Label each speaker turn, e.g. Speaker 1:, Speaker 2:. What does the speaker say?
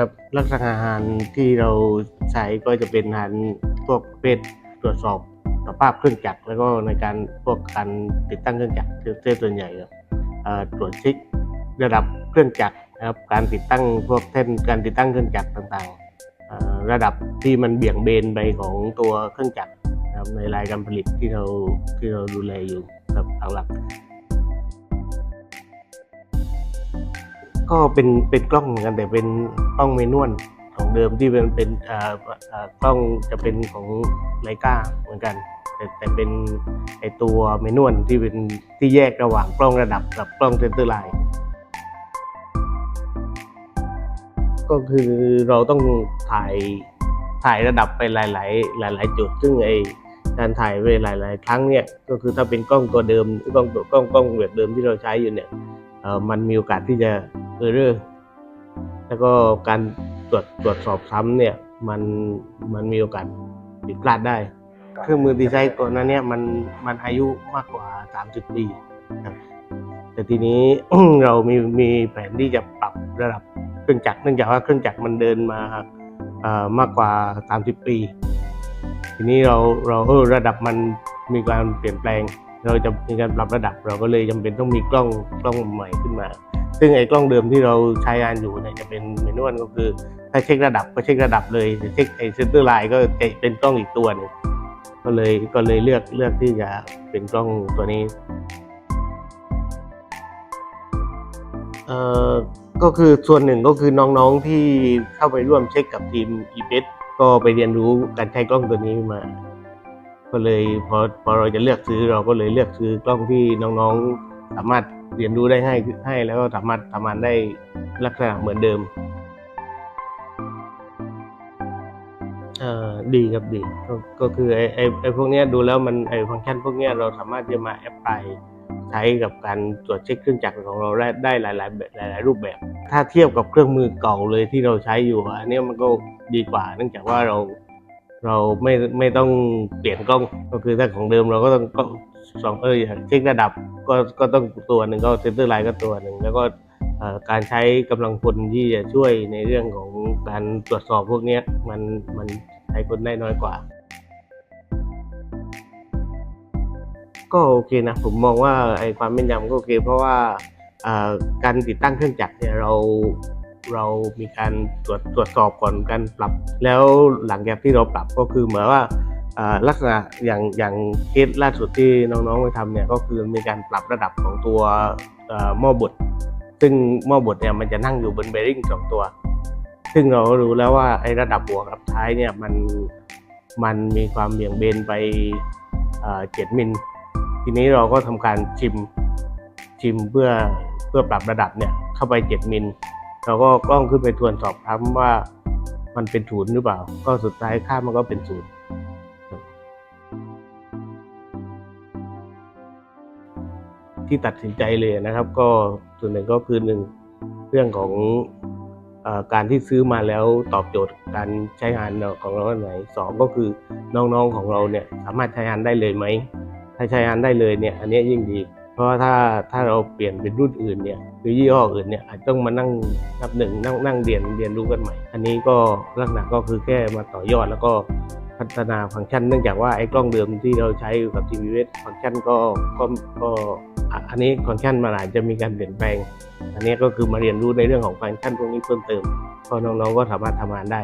Speaker 1: ครับลักษณะอาหารที่เราใช้ก็จะเป็นอาหารพวกเประเพศตรวจสอบสภาพเครื่องจักรแล้วก็ในการพวกการติดตั้งเครื่องจักรเส้นส่วนใหญ่ครับตรวจเช็คระดับเครื่องจักรนะครับการติดตั้งพวกเส้นการติดตั้งเครื่องจักรต่างๆ ระดับที่มันเบี่ยงเบนไปของตัวเครื่องจักรนะครับในรายการผลิตที่เราที่เราดูแลอยู่ครับหลักๆก็เป็นเป็นกล้องเหมือนกันแต่เป็น ล้องเมนวลของเดิมที่เป็นเป็นเอ่อเอ่อกล้องจะเป็นของไลกาเหมือนกัน แต่แต่เป็นไอตัวเมนวลที่เป็นที่แยกระหว่างกล้องระดับกับกล้องเซนเตอร์ไลน์ก็คือเราต้องถ่ายถ่ายระดับไปหลาย ๆ หลาย ๆ จุด ซึ่งไอการถ่ายไปหลาย ๆ ครั้งเนี่ยก็คือถ้าเป็นกล้องตัวเดิมกล้องตัวกล้องกล้องแบบเดิมที่เราใช้อยู่เนี่ยเอ่อมันมีโอกาสที่จะเออร์ แล้วก็การตรวจตรวจสอบซ้ำเนี่ยมันมันมีโอกาสผิดพลาดได้ เครื่องมือดีไซน์ตัวนั้นเนี่ยมันมันอายุมากกว่า 30 ปีครับแต่ทีนี้เรามีมีแผนที่จะปรับระดับเครื่องจักรเนื่องจากว่าเครื่องจักรมันเดินมาเอ่อมากกว่า 30 ปี ทีนี้เราเราเออระดับมันมีการเปลี่ยนแปลง เราจะมีการปรับระดับเราก็เลยจำเป็นต้องมีกล้องกล้องใหม่ขึ้นมา ซึ่งไอ้กล้องเดิมที่เราใช้งานอยู่เนี่ยจะเป็นเมนวลก็คือถ้าเช็คระดับก็เช็คระดับเลยแต่เช็คไอ้เซนเตอร์ไลน์ก็จะเป็นกล้องอีกตัวหนึงก็เลยก็เลยเลือกเลือกที่จะเป็นกล้องตัวนี้เอ่อก็คือส่วนหนึ่งก็คือน้องๆที่เข้าไปร่วมเช็คกับทีม e b e t ก็ไปเรียนรู้การใช้กล้องตัวนี้มา ก็เลยพอพอเราจะเลือกซื้อเราก็เลยเลือกซื้อกล้องที่น้องๆสามารถ เรียนรู้ได้ให้ให้แล้วก็สามารถทำงานได้ลักษณะเหมือนเดิมเอ่อดีครับดีก็ก็คือไอ้ไอไอพวกเนี้ยดูแล้วมันไอ้ฟังก์ชันพวกเนี้ยเราสามารถจะมาแอปพลายใช้กับการตรวจเช็คเครื่องจักรของเราได้ได้หลายๆแบบหลายๆรูปแบบ ถ้าเทียบกับเครื่องมือเก่าเลยที่เราใช้อยู่อันนี้มันก็ดีกว่า เนื่องจากว่าเรา เราไม่ไม่ต้องเปลี่ยนกล้องก็คือถ้าของเดิมเราก็ต้องก็สองเอออย่างเช็คระดับก็ก็ต้องตัวหนึ่งก็เซนเตอร์ไลน์ก็ตัวหนึ่งแล้วก็การใช้กำลังคนที่จะช่วยในเรื่องของการตรวจสอบพวกนี้มันมันใช้คนได้น้อยกว่า ก็โอเคนะผมมองว่าไอ้ความแม่นยำก็โอเค เพราะว่าการติดตั้งเครื่องจักรเนี่ยเรา เรามีการตรวจตรวจสอบก่อนการปรับ แล้วหลังจากที่เราปรับก็คือเหมือนว่าลักษณะอย่างอย่างเคสล่าสุดที่น้องๆไปทำเนี่ยก็คือมีการปรับระดับของตัวเอ่อหม้อบดซึ่งหม้อบดเนี่ยมันจะนั่งอยู่บนเบริ่งสองตัว ซึ่งเราก็รู้แล้วว่าไอ้ระดับหัวกับท้ายเนี่ยมันมันมีความเบี่ยงเบนไปเจ็ดมิล ทีนี้เราก็ทำการชิมชิมเพื่อเพื่อปรับระดับเนี่ยเข้าไป7มิล เราก็กล้องขึ้นไปทวนสอบถามว่ามันเป็นศูนย์หรือเปล่า ก็สุดท้ายค่ามันก็เป็นศูนย์ที่ตัดสินใจเลยนะครับ ก็ส่วนหนึ่งก็คือหนึ่งเรื่องของอการที่ซื้อมาแล้วตอบโจทย์การใช้งานของเราอันไหนสองก็คือน้องๆของเราเนี่ยสามารถใช้งานได้เลยไหมถ้าใช้งานได้เลยเนี่ย อันนี้ยิ่งดี ราะว่าถ้าถ้าเราเปลี่ยนเป็นรุ่นอื่นเนี่ยหรือยี่ห้ออื่นเนี่ยอาจต้องมานั่งนับหนึ่งนั่งนั่งเรียนเรียนรู้กันใหม่ อันนี้ก็ลักษณะก็คือแค่มาต่อยอดแล้วก็พัฒนาฟังก์ชันเนื่องจากว่าไอ้กล้องเดิมที่เราใช้อยู่กับทีวีเวสฟังก์ชันก็ก็ก็อันนี้ฟังก์ชันมันอาจจะมีการเปลี่ยนแปลง อันนี้ก็คือมาเรียนรู้ในเรื่องของฟังก์ชันพวกนี้เพิ่มเติมเพราะน้องๆก็สามารถทำงานได้